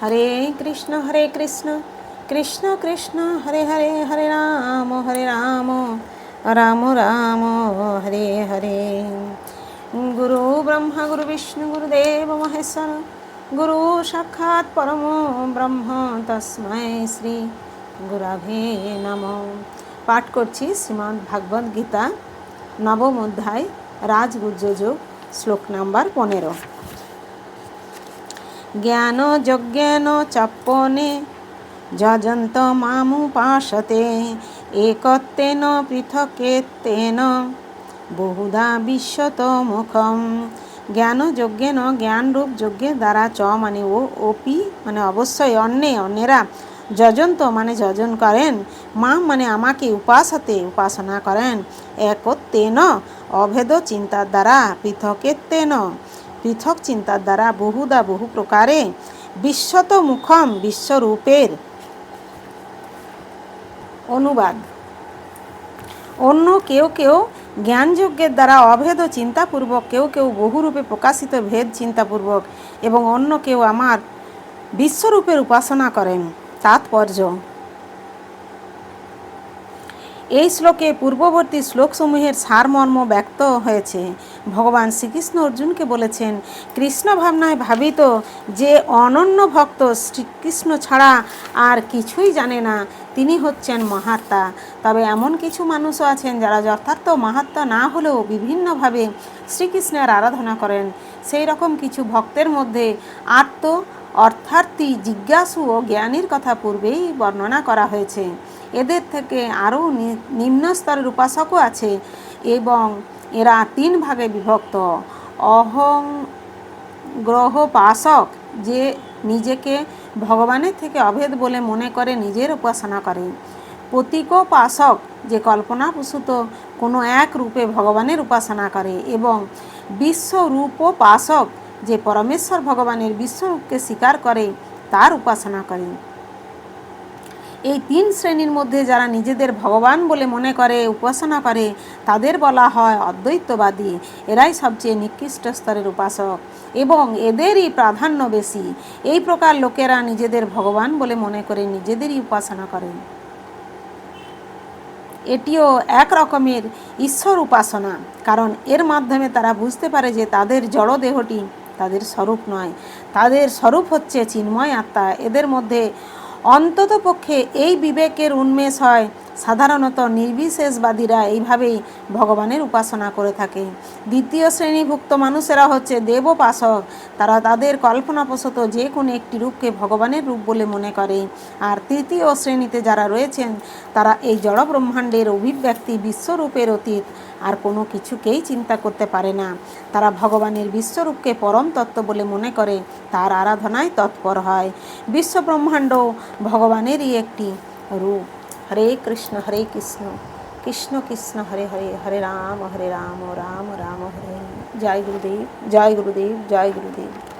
হরে কৃষ্ণ হরে কৃষ্ণ কৃষ্ণ কৃষ্ণ, হরে হরে হরে রাম হরে রাম রাম রাম, হরে হরে। গুরু ব্রহ্মা, গুরু বিষ্ণু গুরুদেব মহেশ্বর, গুরু সাক্ষাৎ পরম ব্রহ্ম, তস্মৈ শ্রী গুরাভে নম। পাঠ করছি শ্রীমদ্ ভাগবত গীতা, নবম অধ্যায় রাজগুজ্জযোগ শ্লোক নাম্বার পনেরো। জ্ঞান যজ্ঞেন চাপ্পনে যজন্ত মামুপাসতে একত্বেন পৃথকেত্বেন বহুধা বিশ্বত মুখম। জ্ঞান যজ্ঞেন জ্ঞানরূপ যজ্ঞের দ্বারা চ মানে ও ওপি মানে অবশ্যই অন্যে অন্যেরা যজন্ত মানে যজন করেন মা মানে আমাকে উপাসতে, উপাসনা করেন। একত্বেন অভেদ চিন্তার দ্বারা পৃথকেত্বেন পৃথক চিন্তার দ্বারা বহুদা বহু প্রকারে বিশ্বত মুখম বিশ্বরূপের অনুবাদ। অন্য কেউ কেউ জ্ঞানযজ্ঞের দ্বারা অভেদ চিন্তাপূর্বক কেউ কেউ বহুরূপে প্রকাশিত ভেদ চিন্তাপূর্বক এবং অন্য কেউ আমার বিশ্বরূপের উপাসনা করেন। তাৎপর্য এই শ্লোকে পূর্ববর্তী শ্লোকসমূহের সারমর্ম ব্যক্ত হয়েছে। ভগবান শ্রীকৃষ্ণ অর্জুনকে বলেছেন, কৃষ্ণ ভাবনায় ভাবিত যে অনন্য ভক্ত শ্রীকৃষ্ণ ছাড়া আর কিছুই জানে না, তিনি হচ্ছেন মহাত্মা। তবে এমন কিছু মানুষও আছেন যারা যথার্থ মাহাত্মা না হলেও বিভিন্নভাবে শ্রীকৃষ্ণের আরাধনা করেন। সেই রকম কিছু ভক্তের মধ্যে আত্ম, অর্থার্থী, জিজ্ঞাসু ও জ্ঞানীর কথা পূর্বেই বর্ণনা করা হয়েছে। এদের থেকে আরও নিম্ন স্তরের উপাসকও আছে এবং এরা তিন ভাগে বিভক্ত। অহং গ্রহপাসক যে নিজেকে ভগবানের থেকে অভেদ বলে মনে করে, নিজের উপাসনা করে। প্রতীকোপাসক যে কল্পনাপ্রসূত, কোনো এক রূপে ভগবানের উপাসনা করে এবং বিশ্বরূপোপাসক যে পরমেশ্বর ভগবানের বিশ্বরূপকে স্বীকার করে, তার উপাসনা করে। এই তিন শ্রেণির মধ্যে যারা নিজেদের ভগবান বলে মনে করে, উপাসনা করে, তাদের বলা হয় অদ্বৈতবাদী। এরাই সবচেয়ে নিকৃষ্ট স্তরের উপাসক। এবং এদেরই প্রাধান্য বেশি। এই প্রকার লোকেরা নিজেদের ভগবান বলে মনে করে নিজেদেরই উপাসনা করে। এটিও এক রকমের ঈশ্বর উপাসনা। কারণ এর মাধ্যমে তারা বুঝতে পারে যে তাদের জড় দেহটি তাদের স্বরূপ নয়। তাদের স্বরূপ হচ্ছে চিন্ময় আত্মা। এদের মধ্যে অন্তত পক্ষে এই বিবেকের উন্মেষ হয় সাধারণত নির্বিশেষবাদীরা এইভাবেই ভগবানের উপাসনা করে থাকে। দ্বিতীয় শ্রেণীভুক্ত মানুষেরা হচ্ছে দেবোপাসক। তারা তাদের কল্পনাপ্রসত যে কোনো একটি রূপকে ভগবানের রূপ বলে মনে করে। আর তৃতীয় শ্রেণীতে যারা রয়েছেন, তারা এই জড় ব্রহ্মাণ্ডের অভিব্যক্তি বিশ্বরূপের অতীত। আর কোনো কিছুকেই চিন্তা করতে পারে না। তারা ভগবানের বিশ্বরূপকে পরম তত্ত্ব বলে মনে করে। তার আরাধনায় তৎপর হয়। বিশ্বব্রহ্মাণ্ড ভগবানেরই একটি রূপ। হরে কৃষ্ণ হরে কৃষ্ণ কৃষ্ণ কৃষ্ণ, হরে হরে হরে রাম হরে রাম রাম রাম, হরে জয় গুরুদেব জয় গুরুদেব জয় গুরুদেব।